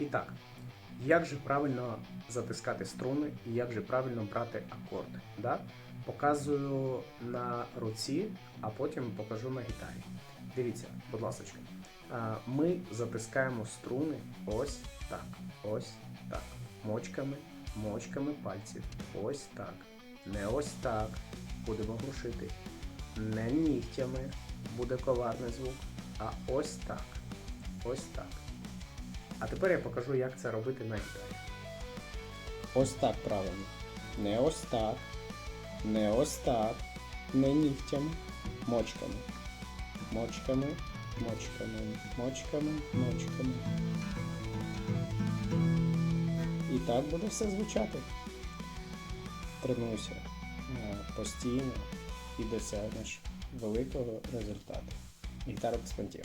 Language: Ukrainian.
І так, як же правильно затискати струни і як же правильно брати акорди? Да? Показую на руці, а потім покажу на гітарі. Дивіться, будь ласка. Ми затискаємо струни ось так. Ось так. Мочками, мочками пальців. Ось так. Не ось так. Будемо глушити. Не нігтями буде коварний звук, а ось так. Ось так. А тепер я покажу, як це робити на гітарі. Ось так правильно. Не ось так. Не ось так. Не нігтями. Мочками. Мочками. Мочками. Мочками. Мочками. І так буде все звучати. Тренуйся е, постійно і досягнеш великого результату. Гітара без понтів.